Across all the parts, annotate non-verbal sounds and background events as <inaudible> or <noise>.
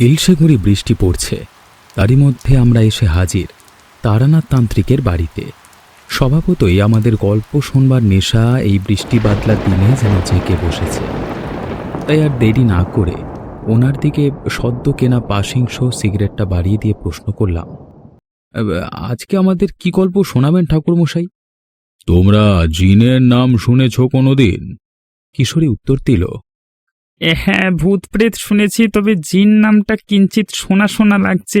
ইলশেগুড়ি বৃষ্টি পড়ছে। তারই মধ্যে আমরা এসে হাজির তারানাথ তান্ত্রিকের বাড়িতে। স্বভাবতই আমাদের গল্প শোনবার নেশা এই বৃষ্টি বাদলা দিনে যেন জেঁকে বসেছে। তাই আর দেরি না করে ওনার দিকে সদ্য কেনা পাশিংশ সিগারেটটা বাড়িয়ে দিয়ে প্রশ্ন করলাম আজকে আমাদের কি গল্প শোনাবেন ঠাকুরমশাই? তোমরা জিনের নাম শুনেছ কোনোদিন? কিশোরী উত্তর দিল হ্যাঁ ভূত প্রেত শুনেছি, তবে জিন নামটা কিঞ্চিত শোনা শোনা লাগছে।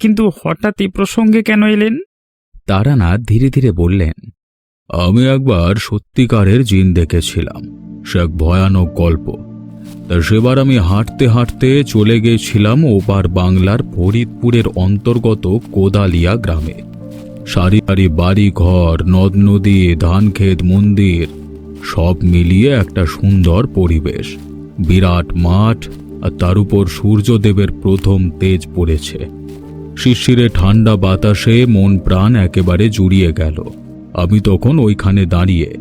কিন্তু হঠাৎ এই প্রসঙ্গে কেন এলেন? তারানাথ ধীরে ধীরে বললেন, আমি একবার সত্যিকারের জিন দেখেছিলাম। সে এক ভয়ানক গল্প। তা সেবার আমি হাঁটতে হাঁটতে চলে গেছিলাম ওপার বাংলার ফরিদপুরের অন্তর্গত কোদালিয়া গ্রামে। সারি সারি বাড়ি ঘর নদ নদী, ধানক্ষেত মন্দির, সব মিলিয়ে একটা সুন্দর পরিবেশ। বিরাট মাঠ আর তার উপর সূর্যদেবের প্রথম তেজ পড়েছে। শিশিরে ঠান্ডা বাতাসে মন প্রাণ একেবারে জুড়িয়ে গেল। আমি তখন ওইখানে দাঁড়িয়ে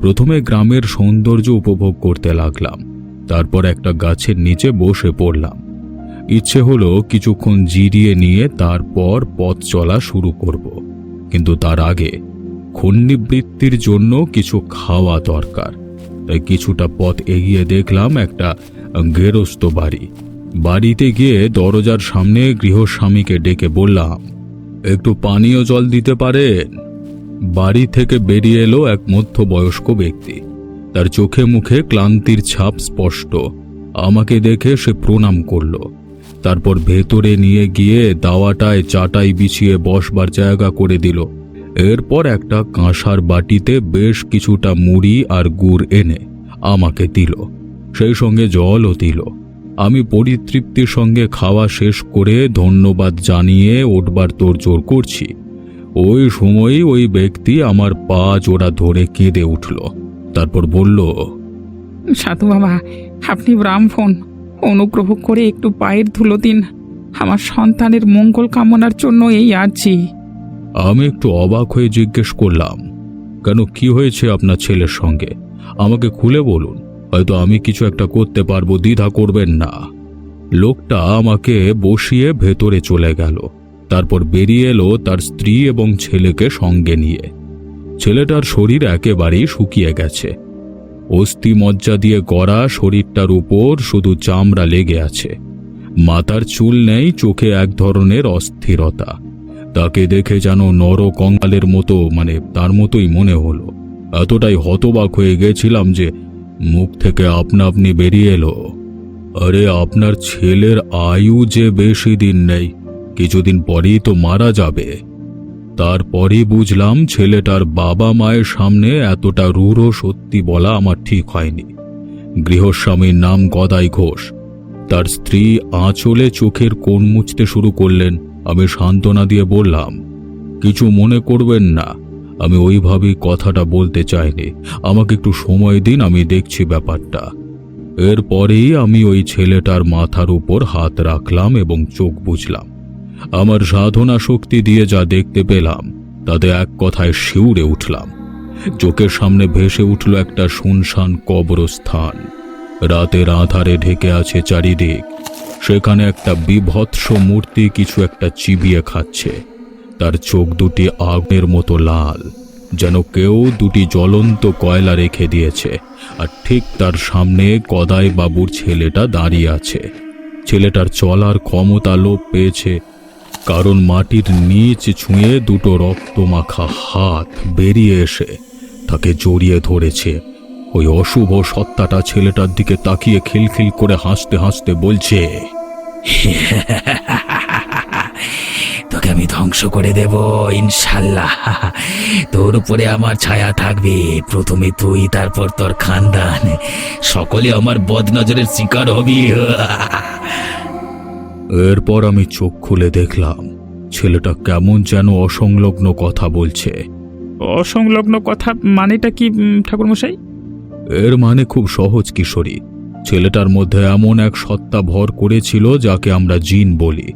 প্রথমে গ্রামের সৌন্দর্য উপভোগ করতে লাগলাম, তারপর একটা গাছের নিচে বসে পড়লাম। ইচ্ছে হলো কিছুক্ষণ জিরিয়ে নিয়ে তারপর পথ চলা শুরু করব, কিন্তু তার আগে খন্ডিবৃত্তির জন্য কিছু খাওয়া দরকার। তাই কিছুটা পথ এগিয়ে দেখলাম একটা গেরস্ত বাড়ি। বাড়িতে গিয়ে দরজার সামনে গৃহস্বামীকে ডেকে বললাম, একটু পানীয় জল দিতে পারেন বাড়ি থেকে বেরিয়ে এলো এক মধ্যবয়স্ক ব্যক্তি। তার চোখে মুখে ক্লান্তির ছাপ স্পষ্ট। আমাকে দেখে সে প্রণাম করল। তারপর ভেতরে নিয়ে গিয়ে দাওয়াটায় চাটাই বিছিয়ে বসবার জায়গা করে দিল। এরপর একটা কাঁসার বাটিতে বেশ কিছুটা মুড়ি আর গুড় এনে আমাকে দিল। সেই সঙ্গে জলও দিল। আমি পরিতৃপ্তির সঙ্গে খাওয়া শেষ করে ধন্যবাদ জানিয়ে উঠবার তোড়জোড় করছি। ওই সময়ই ওই ব্যক্তি আমার পা জোড়া ধরে কেঁদে উঠল। তারপর বলল, সাধু বাবা, আপনি ব্রাহ্মণ, অনুগ্রহ করে একটু পায়ের ধুলো দিন। আমার সন্তানের মঙ্গল কামনার জন্য এই আর্জি। আমি একটু অবাক হয়ে জিজ্ঞেস করলাম, কেন কি হয়েছে আপনার ছেলের সঙ্গে? আমাকে খুলে বলুন, হয়তো আমি কিছু একটা করতে পারব, দ্বিধা করবেন না। লোকটা আমাকে বসিয়ে ভেতরে চলে গেল, তারপর বেরিয়ে এলো তার স্ত্রী এবং ছেলেকে সঙ্গে নিয়ে। ছেলেটার শরীর একেবারেই শুকিয়ে গেছে। অস্থি মজ্জা দিয়ে গড়া শরীরটার উপর শুধু চামড়া লেগে আছে। মাথার চুল নেই, চোখে এক ধরনের অস্থিরতা। তাকে দেখে যেন নর কঙ্কালের মতো মানে তার মতোই মনে হলো। এতটাই হতবাক হয়ে গেছিলাম যে মুখ থেকে আপনা আপনি বেরিয়ে এলো। আরে, আপনার ছেলের আয়ু যে বেশি দিন নেই, কিছুদিন পরেই তো মারা যাবে। তারপরই বুঝলাম ছেলেটার বাবা মায়ের সামনে এতটা রূঢ় সত্যি বলা আমার ঠিক হয়নি। গৃহস্বামীর নাম গদাই ঘোষ। তার স্ত্রী আঁচলে চোখের কোণ মুছতে শুরু করলেন। আমি সান্ত্বনা দিয়ে বললাম, কিছু মনে করবেন না, আমি ওইভাবেই কথাটা বলতে চাইনি। আমাকে একটু সময় দিন, আমি দেখছি ব্যাপারটা। এরপরেই আমি ওই ছেলেটার মাথার উপর হাত রাখলাম এবং চোখ বুঝলাম আমার সাধনা শক্তি দিয়ে যা দেখতে পেলাম, তাতে এক কথায় শিউরে উঠলাম। চোখের সামনে ভেসে উঠল একটা শুনশান কবরস্থান। রাতের আধারে ঢেকে আছে চারিদিক। সেখানে একটা বিভৎস মূর্তি কিছু একটা চিবিয়ে খাচ্ছে। তার চোখ দুটি আগুনের মতো লাল, যেন কেউ দুটি জ্বলন্ত কয়লা রেখে দিয়েছে, আর ঠিক তার সামনে গদাই বাবুর ছেলেটা দাঁড়িয়ে আছে। ছেলেটার চলার ক্ষমতা লোপ পেয়েছে, কারণ মাটির নিচ ছুঁয়ে দুটো রক্তমাখা হাত বেরিয়ে এসে তাকে জড়িয়ে ধরেছে। ওই অশুভ সত্তাটা ছেলেটার দিকে তাকিয়ে খিলখিল করে হাসতে হাসতে বলছে <laughs> তোকে আমি ধ্বংস করে দেব ইনশাল্লাহ। তোর উপরে আমার ছায়া থাকবে। প্রথমে তুই তারপর তোর খানদান। সকলে আমার বদনজরের শিকার হবি। <laughs> এরপর আমি চোখ খুলে দেখলাম ছেলেটা কেমন যেন অসংলগ্ন কথা বলছে। অসংলগ্ন কথা মানেটা কি ঠাকুরমশাই? এর মানে খুব সহজ কিশোরী। ছেলেটার মধ্যে এমন এক সত্তা ভর করেছিল যাকে আমরা জিন বলি।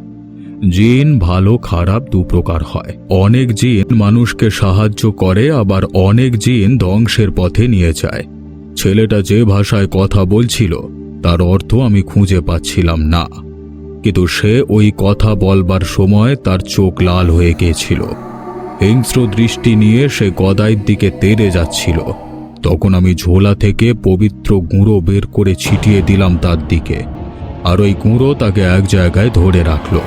জিন ভালো, খারাপ দু প্রকার হয়। অনেক জিন মানুষকে সাহায্য করে, আবার অনেক জিন ধ্বংসের পথে নিয়ে যায়। ছেলেটা যে ভাষায় কথা বলছিল, তার অর্থ আমি খুঁজে পাচ্ছিলাম না। কিন্তু সে ওই কথা বলবার সময় তার চোখ লাল হয়ে গিয়েছিল। হিংস্র দৃষ্টি নিয়ে সে গদাইয়ের দিকে তেড়ে যাচ্ছিল। তখন আমি ঝোলা থেকে পবিত্র গুঁড়ো বের করে ছিটিয়ে দিলাম তার দিকে। আর ওই গুঁড়ো তাকে এক জায়গায় ধরে রাখল।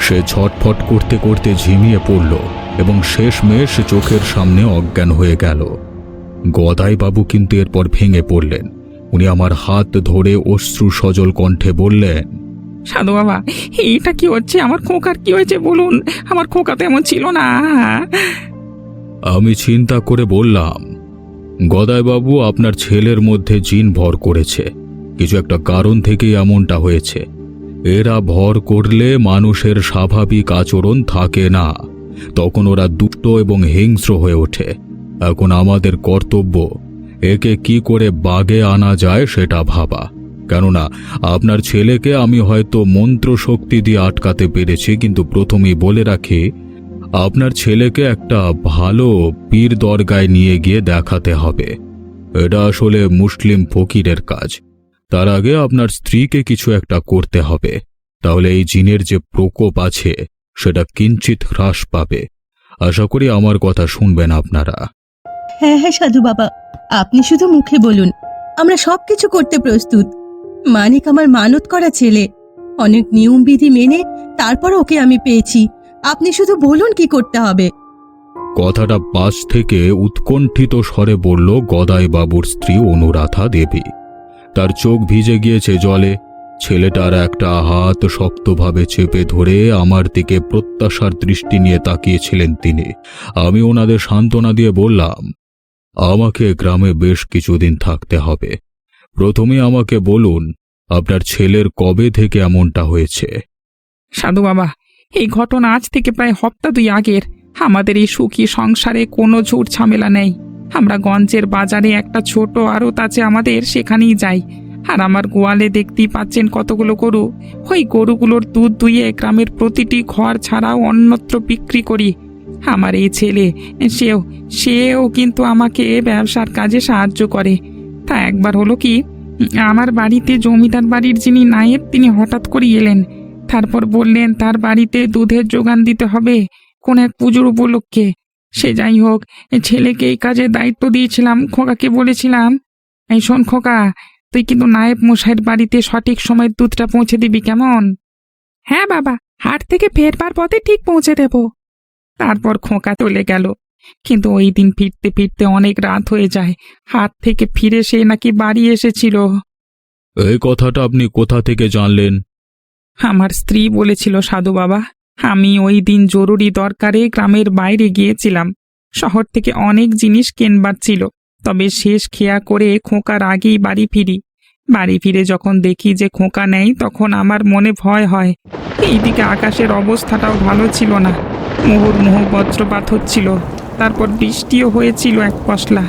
সে ছটফট করতে করতে ঝিমিয়ে পড়ল এবং শেষমেশ চোখের সামনে অজ্ঞান হয়ে গেল। গদাই বাবু কিন্তু এরপর ভেঙে পড়লেন। উনি আমার হাত ধরে অশ্রু সজল কণ্ঠে বললেন সাধু বাবা এইটা কি হচ্ছে? আমার খোকার কি হয়েছে বলুন? আমার খোকা তো এমন ছিল না। আমি চিন্তা করে বললাম গদাইবাবু আপনার ছেলের মধ্যে জিন ভর করেছে। কিছু একটা কারণ থেকেই এমনটা হয়েছে। এরা ভর করলে মানুষের স্বাভাবিক আচরণ থাকে না। তখন ওরা দুষ্ট এবং হিংস্র হয়ে ওঠে। এখন আমাদের কর্তব্য, একে কি করে বাগে আনা যায় সেটা ভাবা। কেননা, আপনার ছেলেকে আমি হয়তো মন্ত্র শক্তি দিয়ে আটকাতে পেরেছি, কিন্তু প্রথমেই বলে রাখি আপনার ছেলেকে একটা ভালো পীর দরগায় নিয়ে গিয়ে দেখাতে হবে। এটা আসলে মুসলিম ফকিরের কাজ। তার আগে আপনার স্ত্রীকে কিছু একটা করতে হবে। তাহলে এই জিনের যে প্রকোপ আছে, সেটা কিঞ্চিত হ্রাস পাবে। আশা করি আমার কথা শুনবেন আপনারা। হ্যাঁ হ্যাঁ সাধু বাবা। আপনি শুধু মুখে বলুন। আমরা সব কিছু করতে প্রস্তুত। মানিক আমার মানত করা ছেলে। অনেক নিয়ম বিধি মেনে তারপর ওকে আমি পেয়েছি। আপনি শুধু বলুন কি করতে হবে। কথাটা পাশ থেকে উৎকণ্ঠিত স্বরে বলল গদাই বাবুর স্ত্রী অনুরাধা দেবী। তার চোখ ভিজে গিয়েছে জলে। ছেলেটার একটা হাত শক্তভাবে চেপে ধরে আমার দিকে প্রত্যাশার দৃষ্টি নিয়ে তাকিয়েছিলেন তিনি। আমি ওনাদের সান্ত্বনা দিয়ে বললাম আমাকে গ্রামে বেশ কিছুদিন থাকতে হবে। প্রথমে আমাকে বলুন আপনার ছেলের কবে থেকে এমনটা হয়েছে? সাধু বাবা এই ঘটনা আজ থেকে প্রায় হপ্তা দুই আগের। আমাদের এই সুখী সংসারে কোনো ঝুট ঝামেলা নেই। আমরা গঞ্জের বাজারে একটা ছোট আড়ত আছে আমাদের, সেখানেই যাই। আর আমার গোয়ালে দেখতেই পাচ্ছেন কতগুলো গরু। ওই গরুগুলোর দুধ দুইয়ে গ্রামের প্রতিটি ঘর ছাড়াও অন্যত্র বিক্রি করি। আমার এই ছেলে, সেও সেও কিন্তু আমাকে ব্যবসার কাজে সাহায্য করে। তা একবার হলো কি, আমার বাড়িতে জমিদার বাড়ির যিনি নায়েব, তিনি হঠাৎ করে এলেন। তারপর বললেন, তার বাড়িতে দুধের যোগান দিতে হবে কোন এক পুজোর উপলক্ষে। সে যাই হোক, ছেলেকে এই কাজে দায়িত্ব দিয়েছিলাম, খোকাকে বলেছিলাম, এই শোন খোকা, তুই কিন্তু নায়েব মশাইয়ের বাড়িতে সঠিক সময় দুধটা পৌঁছে দিবি কেমন? হ্যাঁ বাবা, হাট থেকে ফেরবার পথে ঠিক পৌঁছে দেব। তারপর খোকা চলে গেল। কিন্তু ওই দিন ফিরতে ফিরতে অনেক রাত হয়ে যায়, হাট থেকে ফিরে সে নাকি বাড়ি এসেছিল। এই কথাটা আপনি কোথা থেকে জানলেন? আমার স্ত্রী বলেছিল, সাধু বাবা, আমি ওই দিন জরুরি দরকারে গ্রামের বাইরে গিয়েছিলাম। শহর থেকে অনেক জিনিস কেনবার ছিল। তবে শেষ খেয়া করে খোঁকার আগেই বাড়ি ফিরি। বাড়ি ফিরে যখন দেখি যে খোঁকা নেই, তখন আমার মনে ভয় হয়। এইদিকে আকাশের অবস্থাটাও ভালো ছিল না। মুহুর্মুহ বজ্রপাত হচ্ছিল। তারপর বৃষ্টিও হয়েছিল এক পশলা।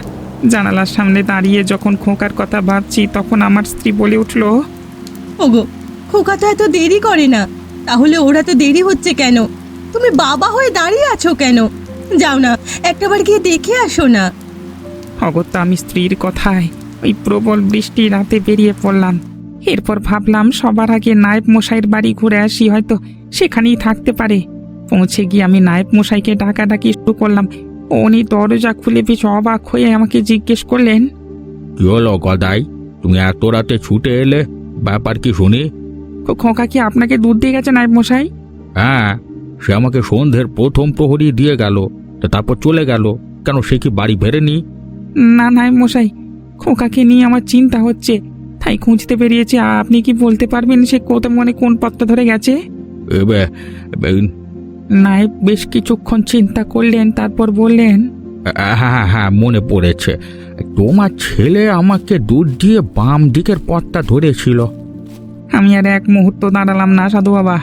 জানালার সামনে দাঁড়িয়ে যখন খোঁকার কথা ভাবছি, তখন আমার স্ত্রী বলে উঠল, ওগো খোকা তো এত দেরি করে না। তাহলে ওরা তো দেরি হচ্ছে কেন? তুমি বাবা হয়ে দাঁড়িয়ে আছো কেন? যাও না একটাবার গিয়ে দেখে আসো না। অগত্যা আমি স্ত্রীর কথায় ওই প্রবল বৃষ্টি রাতে বেরিয়ে পড়লাম। এরপর ভাবলাম সবার আগে নায়েব মশাইয়ের বাড়ি ঘুরে আসি হয়তো সেখানেই থাকতে পারে। পৌঁছে গিয়ে আমি নায়েব মশাইকে ডাকাডাকি শুরু করলাম। উনি দরজা খুলে বেশ অবাক হয়ে আমাকে জিজ্ঞেস করলেন কি হলো গদাই? তুমি এত রাতে ছুটে এলে? ব্যাপার কি শুনি? "খো- খোকা কি আপনাকে দুধ দিয়ে গেছে নায়েব মশাই? হ্যাঁ সে আমাকে সন্ধ্যের প্রথম প্রহরী দিয়ে গেল তা তারপর চলে গেল। কেন সে কি বাড়ি ফেরেনি? না নায়েব মশাই খোকাকে নিয়ে আমার চিন্তা হচ্ছে। তাই খুঁজতে বেরিয়েছে আপনি কি বলতে পারবেন সে কোথা মনে কোন পথটা ধরে গেছে? এবে নায়েব বেশ কিছুক্ষণ চিন্তা করলেন তারপর বললেন হ্যাঁ হ্যাঁ হ্যাঁ মনে পড়েছে। তোমার ছেলে আমাকে দুধ দিয়ে বাম দিকের পথটা ধরেছিল। আমি আর এক মুহূর্ত দাঁড়ালাম না, সাধু বাবা।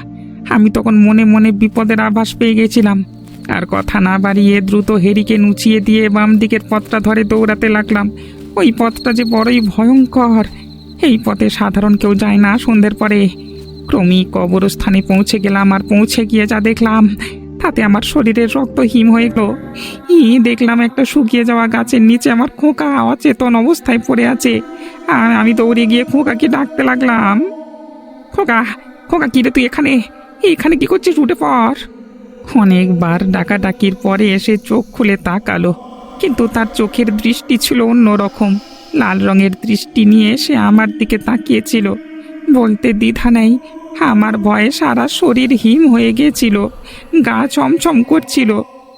আমি তখন মনে মনে বিপদের আভাস পেয়ে গেছিলাম। আর কথা না বাড়িয়ে দ্রুত হেরিকে নুচিয়ে দিয়ে বাম দিকের পথটা ধরে দৌড়াতে লাগলাম। ওই পথটা যে বড়ই ভয়ঙ্কর। এই পথে সাধারণ কেউ যায় না সন্ধ্যের পরে। ক্রমিক কবরস্থানে পৌঁছে গেলাম আর পৌঁছে গিয়ে যা দেখলাম, তাতে আমার শরীরের রক্ত হিম হয়ে গেল। ই, দেখলাম একটা শুকিয়ে যাওয়া গাছের নিচে আমার খোকা অচেতন অবস্থায় পড়ে আছে। আর আমি দৌড়ে গিয়ে খোকাকে ডাকতে লাগলাম। খোকা খোকা কিরে তুই এখানে? এখানে কি করছিস উঠে পর অনেকবার ডাকাডাকির পরে এসে চোখ খুলে তাকালো কিন্তু তার চোখের দৃষ্টি ছিল অন্যরকম। লাল রঙের দৃষ্টি নিয়ে সে আমার দিকে তাকিয়েছিল। বলতে দ্বিধা নেই আমার ভয়ে সারা শরীর হিম হয়ে গিয়েছিল গা চমচম করছিল।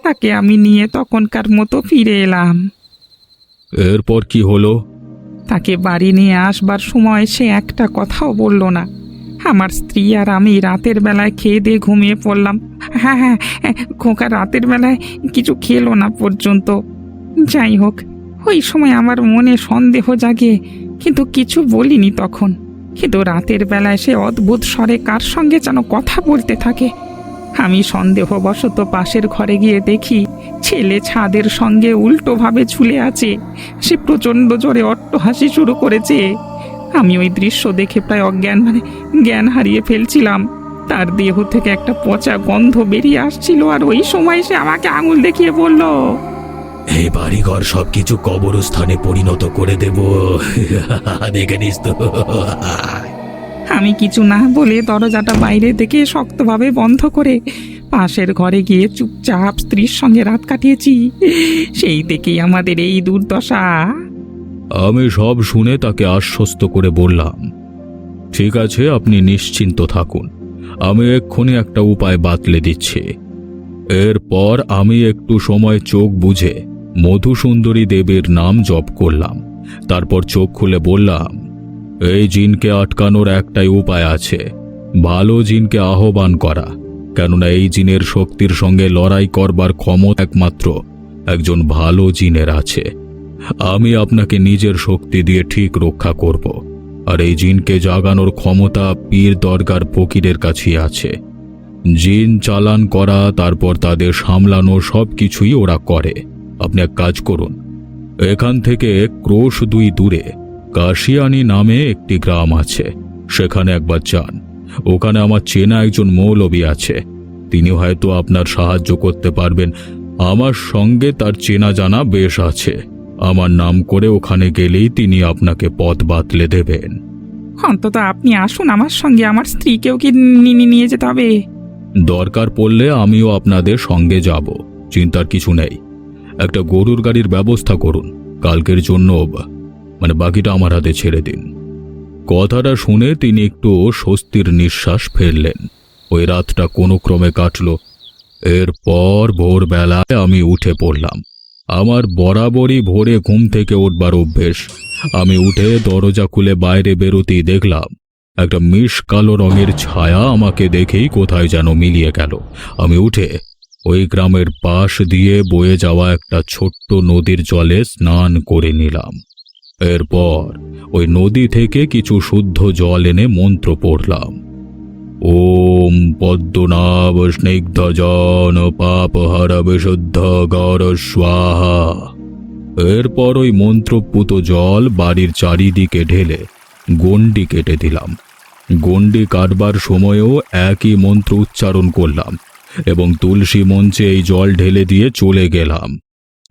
তাকে আমি নিয়ে তখনকার মতো ফিরে এলাম। এরপর কি হলো? তাকে বাড়ি নিয়ে আসবার সময় সে একটা কথাও বলল না। আমার স্ত্রী আর আমি রাতের বেলায় খেয়ে দিয়ে ঘুমিয়ে পড়লাম। হ্যাঁ হ্যাঁ হ্যাঁ, খোকা রাতের বেলায় কিছু খেলো না পর্যন্ত। যাই হোক ওই সময় আমার মনে সন্দেহ জাগে কিন্তু কিছু বলিনি তখন। কিন্তু রাতের বেলায় সে অদ্ভুত স্বরে কার সঙ্গে যেন কথা বলতে থাকে। আমি সন্দেহবশত পাশের ঘরে গিয়ে দেখি ছেলে ছাদের সঙ্গে উল্টোভাবে ঝুলে আছে। সে প্রচণ্ড জোরে অট্টহাসি শুরু করেছে। আমি ওই দৃশ্য দেখে প্রায় অজ্ঞান মানে জ্ঞান হারিয়ে ফেলছিলাম। তার দেহ থেকে একটা পচা গন্ধ বেরিয়ে আসছিল আর ওই সময় সে আমাকে আঙুল দেখিয়ে বলল এই বাড়িঘর সবকিছু কবরস্থানে পরিণত করে দেব। <laughs> দেখে নিস তো। আমি কিছু না বলে দরজাটা বাইরে থেকে শক্তভাবে বন্ধ করে পাশের ঘরে গিয়ে চুপচাপ স্ত্রীর সঙ্গে রাত কাটিয়েছি। সেই থেকেই আমাদের এই দুর্দশা। আমি সব শুনে তাকে আশ্বস্ত করে বললাম, ঠিক আছে, আপনি নিশ্চিন্ত থাকুন। আমি এক্ষুনি একটা উপায় বাতলে দিচ্ছি। এরপর আমি একটু সময় চোখ বুঝে মধুসুন্দরী দেবীর নাম জপ করলাম। তারপর চোখ খুলে বললাম, এই জিনকে আটকানোর একটাই উপায় আছে। ভালো জিনকে আহ্বান করা। কেননা এই জিনের শক্তির সঙ্গে লড়াই করবার ক্ষমতা একমাত্র একজন ভালো জিনের আছে। আমি আপনাকে নিজের শক্তি দিয়ে ঠিক রক্ষা করব, আর এই জিনকে জাগানোর ক্ষমতা পীর দরগার ফকিরের কাছেই আছে। জিন চালান করা, তারপর তাদের সামলানো সব কিছুই ওরা করে। আপনি এক কাজ করুন। এখান থেকে ক্রোশ দুই দূরে, কাশিয়ানি নামে একটি গ্রাম আছে। সেখানে একবার যান। ওখানে আমার চেনা একজন মৌলবী আছে। তিনি হয়তো আপনার সাহায্য করতে পারবেন। আমার সঙ্গে তার চেনা জানা বেশ আছে। আমার নাম করে ওখানে গেলেই তিনি আপনাকে পথ বাতলে দেবেন। অন্তত আপনি আসুন আমার সঙ্গে আমার স্ত্রীকেও কি নিয়ে নিয়ে যেতে হবে? দরকার পড়লে আমিও আপনাদের সঙ্গে যাব চিন্তার কিছু নেই। একটা গরুর গাড়ির ব্যবস্থা করুন কালকের জন্য মানে বাকিটা আমার হাতে ছেড়ে দিন। কথাটা শুনে তিনি একটু স্বস্তির নিঃশ্বাস ফেললেন। ওই রাতটা কোনো ক্রমে কাটল। এরপর ভোরবেলায় আমি উঠে পড়লাম। আমার বরাবরই ভোরে ঘুম থেকে উঠবার অভ্যেস। আমি উঠে দরজা খুলে বাইরে বেরোতেই দেখলাম, একটা মিশ কালো রঙের ছায়া আমাকে দেখেই কোথায় যেন মিলিয়ে গেল। আমি উঠে ওই গ্রামের পাশ দিয়ে বয়ে যাওয়া একটা ছোট্ট নদীর জলে স্নান করে নিলাম। এরপর ওই নদী থেকে কিছু শুদ্ধ জল এনে মন্ত্র পড়লাম। ওম পদ্মনাভ স্নিগ্ধ জন পাপহর বিশুদ্ধ গৌর স্বাহা। এরপর ওই মন্ত্রপুত জল বাড়ির চারিদিকে ঢেলে গণ্ডি কেটে দিলাম। গণ্ডি কাটবার সময়ও একই মন্ত্র উচ্চারণ করলাম এবং তুলসী মঞ্চে এই জল ঢেলে দিয়ে চলে গেলাম।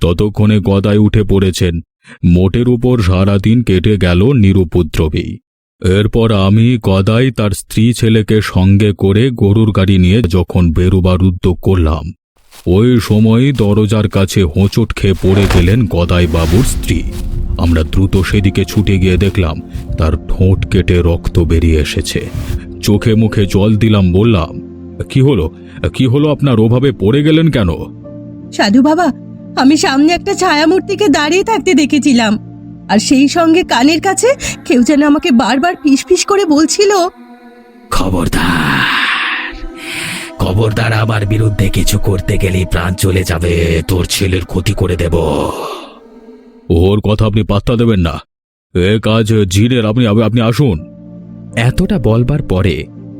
ততক্ষণে গদায় উঠে পড়েছেন, মোটের উপর সারাদিন কেটে গেল নিরুপদ্রবী। এরপর আমি গদাই তার স্ত্রী ছেলেকে সঙ্গে করে গরুর গাড়ি নিয়ে যখন বেরোবার উদ্যোগ করলাম, ওই সময় দরজার কাছে হোঁচট খেয়ে পড়ে গেলেন গদাই বাবুর স্ত্রী। আমরা দ্রুত সেদিকে ছুটে গিয়ে দেখলাম, তার ঠোঁট কেটে রক্ত বেরিয়ে এসেছে। চোখে মুখে জল দিলাম, বললাম, কি হলো? কি হলো আপনার ওভাবে পড়ে গেলেন কেন? সাধু বাবা, আমি সামনে একটা ছায়ামূর্তিকে দাঁড়িয়ে থাকতে দেখেছিলাম। আর সেই সঙ্গে কানের কাছে কেউ যেন আমাকে বারবার ফিস ফিস করে বলছিল খবরদার খবরদার আমার বিরুদ্ধে কিছু করতে গেলেই প্রাণ চলে যাবে তোর ছেলের ক্ষতি করে দেব। ওর কথা আপনি পাত্তা দেবেন না। এ কাজ জিনের আপনি আপনি আসুন। এতটা বলবার পরে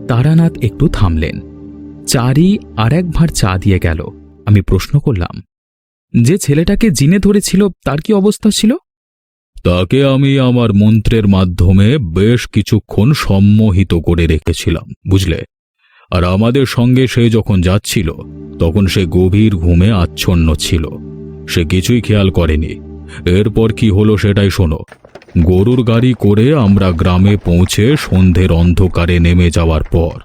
তারানাথ একটু থামলেন। চারি আর এক ভাঁড় চা দিয়ে গেল। আমি প্রশ্ন করলাম যে ছেলেটাকে জিনে ধরেছিল তার কি অবস্থা ছিল? তাকে আমি আমার মন্ত্রের মাধ্যমে বেশ কিছুক্ষণ সম্মোহিত করে রেখেছিলাম, বুঝলে? আর আমাদের সঙ্গে সে যখন যাচ্ছিল, তখন সে গভীর ঘুমে আচ্ছন্ন ছিল। সে কিছুই খেয়াল করেনি। এরপর কি হলো সেটাই শোনো। গরুর গাড়ি করে আমরা গ্রামে পৌঁছে সন্ধ্যের অন্ধকারে নেমে যাওয়ার পর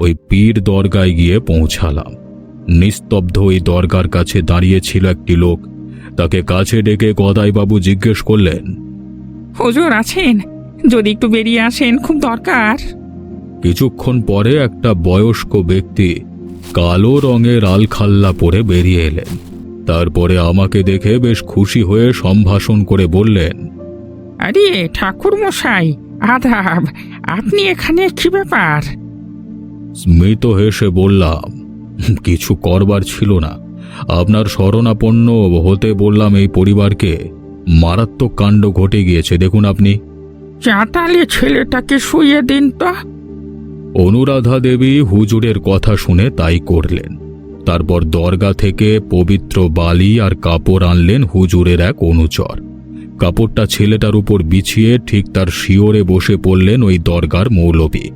ওই পীর দরগায় গিয়ে পৌঁছালাম। নিস্তব্ধ ওই দরগার কাছে দাঁড়িয়েছিল একটি লোক। তাকে কাছে ডেকে গদাইবাবু জিজ্ঞেস করলেন হুজুর আছেন? যদি একটু বেরিয়ে আসেন খুব দরকার। কিছুক্ষণ পরে একটা বয়স্ক ব্যক্তি কালো রঙের আলখাল্লা পরে বেরিয়ে এলেন। তারপরে আমাকে দেখে বেশ খুশি হয়ে সম্ভাষণ করে বললেন আরে ঠাকুর মশাই আদাব আপনি এখানে কি ব্যাপার? স্মিত হেসে বললাম কিছু করবার ছিল না। আপনার শরণাপন্ন হতে বললাম এই পরিবারকে। মারাত্মক কাণ্ড ঘটে গিয়েছে দেখুন আপনি। চাতালে ছেলেটাকে শুয়ে দিন তো। অনুরাধা দেবী হুজুরের কথা শুনে তাই করলেন। তারপর দরগা থেকে পবিত্র বালি আর কাপড় আনলেন হুজুরের এক অনুচর। কাপড়টা ছেলেটার উপর বিছিয়ে ঠিক তার শিওরে বসে পড়লেন ওই দরগার মৌলবী।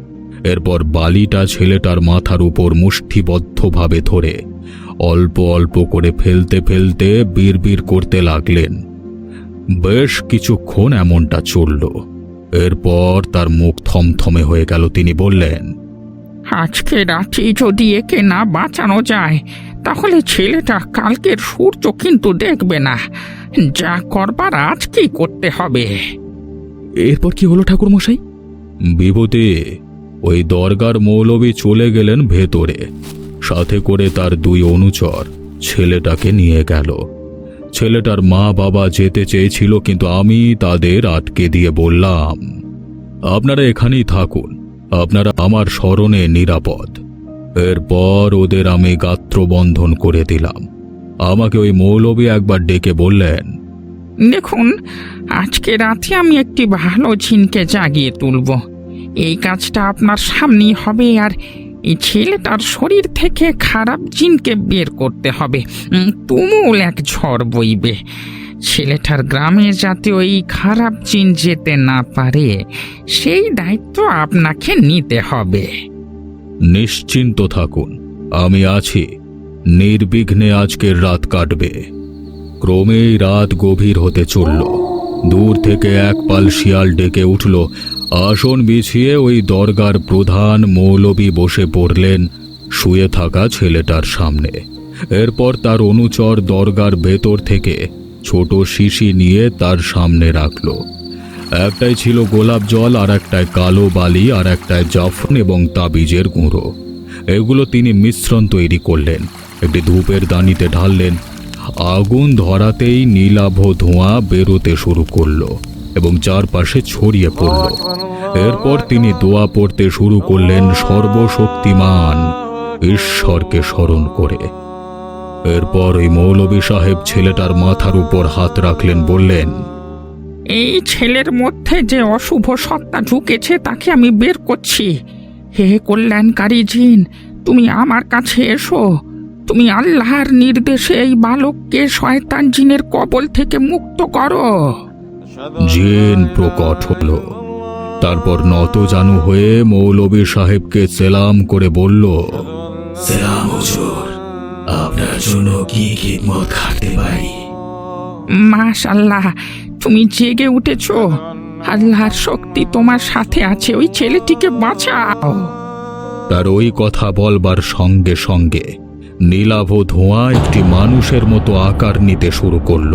এরপর বালিটা ছেলেটার মাথার উপর মুষ্টিবদ্ধভাবে ধরে অল্প অল্প করে ফেলতে ফেলতে বিড়বিড় করতে লাগলেন। বেশ কিছুক্ষণ এমনটা চলল। এরপর তার মুখ থমথমে হয়ে গেল। তিনি বললেন আজকে রাতে যদি একে না বাঁচানো যায় তাহলে ছেলেটা কালকের সূর্য কিন্তু দেখবে না। যা করবার আজকেই করতে হবে? এরপর কি হলো ঠাকুর মশাই বিভূতি ওই দরগার মৌলবী চলে গেলেন ভেতরে। সাথে করে তার দুই অনুচর ছেলেটাকে নিয়ে গেল। ছেলেটার মা বাবা যেতে চেয়েছিল, কিন্তু আমি তাদের আটকে দিয়ে বললাম, আপনারা এখানেই থাকুন, আপনারা আমার স্মরণে নিরাপদ। এরপর ওদের আমি গাত্রবন্ধন করে দিলাম। আমাকে ওই মৌলবী একবার ডেকে বললেন, দেখুন, আজকে রাতে আমি একটি ভালো ঝিনকে জাগিয়ে তুলব। এই কাজটা আপনার সামনেই হবে আর এই ছেলেটার শরীর থেকে খারাপ জিনকে বের করতে হবে। তুমুল এক ঝড় বইবে। ছেলেটার গ্রামে যাতে ওই খারাপ জিন যেতে না পারে, সেই দায়িত্ব আপনাকে নিতে হবে। নিশ্চিন্ত থাকুন, আমি আছি। নির্বিঘ্নে আজকের রাত কাটবে। ক্রমেই রাত গভীর হতে চলল। দূর থেকে এক পাল শিয়াল ডেকে উঠল আসন বিছিয়ে ওই দরগার প্রধান মৌলবী বসে পড়লেন, শুয়ে থাকা ছেলেটার সামনে। এরপর তার অনুচর দরগার ভেতর থেকে ছোট শিশি নিয়ে তার সামনে রাখল। একটাই ছিল গোলাপ জল, আর একটায় কালো বালি, আর একটায় জাফরান এবং তাবিজের গুঁড়ো। এগুলো তিনি মিশ্রণ তৈরি করলেন। একটি ধূপের দানিতে ঢাললেন। আগুন ধরাতেই নীলাভ ধোঁয়া বেরোতে শুরু করল। এবং চারপাশে ছড়িয়ে পড়ল। এরপর তিনি দোয়া পড়তে শুরু করলেন, সর্বশক্তিমান ঈশ্বরকে স্মরণ করে। এরপর ওই মৌলবী সাহেব ছেলেটার মাথার উপর হাত রাখলেন, বললেন, এই ছেলের মধ্যে যে অশুভ সত্তা ঢুকেছে, তাকে আমি বের করছি। হে কল্যাণকারী জিন, তুমি আমার কাছে এসো। তুমি আল্লাহর নির্দেশে এই বালককে শয়তান জিনের কবল থেকে মুক্ত করো। জিন প্রকট হল। তারপর নত জানু হয়ে মৌলবী সাহেবকে সেলাম করে বলল সালাম হুজুর আপনার জন্য কি খিদমত খাটতে পারি? মাশাল্লাহ তুমি জেগে উঠেছো। আল্লাহর শক্তি তোমার সাথে আছে ওই ছেলেটিকে বাঁচাও। তার ওই কথা বলবার সঙ্গে সঙ্গে নীলাভ ধোঁয়া একটি মানুষের মতো আকার নিতে শুরু করল।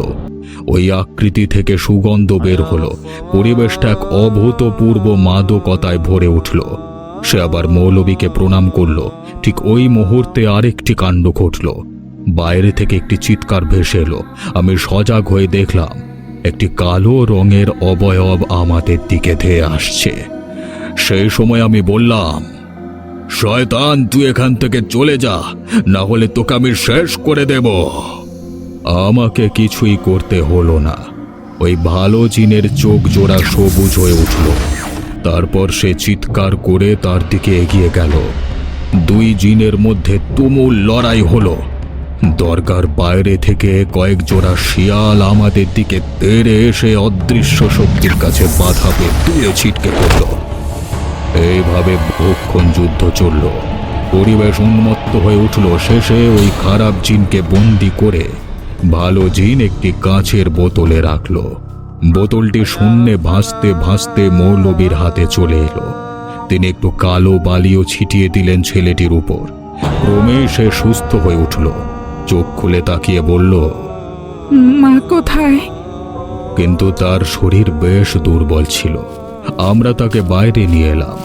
ওই আকৃতি থেকে সুগন্ধ বের হলো। পরিবেশটা এক অভূতপূর্ব মাদকতায় ভরে উঠল। সে আবার মৌলবীকে প্রণাম করল। ঠিক ওই মুহূর্তে আরেকটি কাণ্ড ঘটল। বাইরে থেকে একটি চিৎকার ভেসে এলো। আমি সজাগ হয়ে দেখলাম, একটি কালো রঙের অবয়ব আমাদের দিকে ধেয়ে আসছে। সেই সময় আমি বললাম, শয়তান, তুই এখান থেকে চলে যা, না হলে তোকে আমি শেষ করে দেব। আমাকে কিছুই করতে হলো না। ওই ভালো জিনের চোখ জোড়া সবুজ হয়ে উঠল। তারপর সে চিৎকার করে তার দিকে এগিয়ে গেল। দুই জিনের মধ্যে তুমুল লড়াই হলো। দরগার বাইরে থেকে কয়েক জোড়া শিয়াল আমাদের দিকে তেড়ে এসে অদৃশ্য শক্তির কাছে বাধা পেয়ে ছিটকে পড়ল। এইভাবে বহুক্ষণ যুদ্ধ চলল। পরিবেশ উন্মত্ত হয়ে উঠল। শেষে ওই খারাপ জিনকে বন্দি করে ভালো জিন একটি কাঁচের বোতলে রাখল। বোতলটি শূন্যে ভাসতে ভাসতে মৌলবীর হাতে চলে এলো। তিনি একটু কালো বালিও ছিটিয়ে দিলেন ছেলেটির উপর। ক্রমে সে সুস্থ হয়ে উঠল। চোখ খুলে তাকিয়ে বলল মা কোথায়? কিন্তু তার শরীর বেশ দুর্বল ছিল। আমরা তাকে বাইরে নিয়ে এলাম।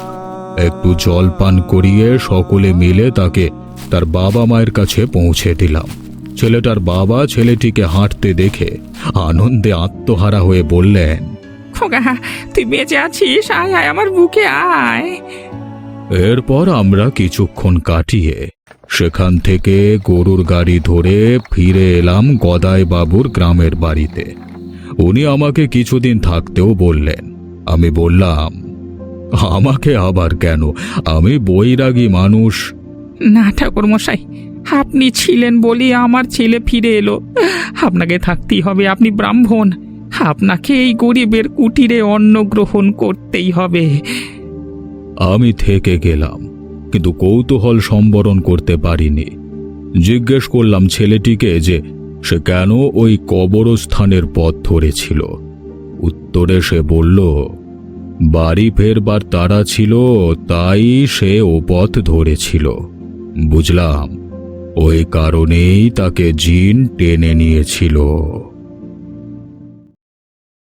একটু জল পান করিয়ে সকলে মিলে তাকে তার বাবা মায়ের কাছে পৌঁছে দিলাম। ছেলেটার বাবা ছেলেটিকে হাঁটতে দেখে আনন্দে আত্মহারা হয়ে বললেন খোকা তুই বেঁচে আছিস? আয় আয় আমার বুকে আয়। এরপর আমরা কিছুক্ষণ কাটিয়ে সেখান থেকে গরুর গাড়ি ধরে ফিরে এলাম গদাই বাবুর গ্রামের বাড়িতে। উনি আমাকে কিছুদিন থাকতেও বললেন। আমি বললাম আমাকে আবার কেন? আমি বৈরাগী মানুষ। না ঠাকুর মশাই আপনি ছিলেন বলি আমার ছেলে ফিরে এলো। আপনাকে থাকতেই হবে, আপনি ব্রাহ্মণ। আপনাকে এই গরিবের কুটিরে অন্ন গ্রহণ করতেই হবে। আমি থেকে গেলাম, কিন্তু কৌতূহল সম্বরণ করতে পারিনি। জিজ্ঞেস করলাম ছেলেটিকে যে সে কেন ওই কবরস্থানের পথ ধরেছিল। উত্তরে সে বলল, বাড়ি ফেরবার তারা ছিল, তাই সে ও পথ ধরেছিল। বুঝলাম। ওই কারণেই তাকে জিন টেনে নিয়েছিল।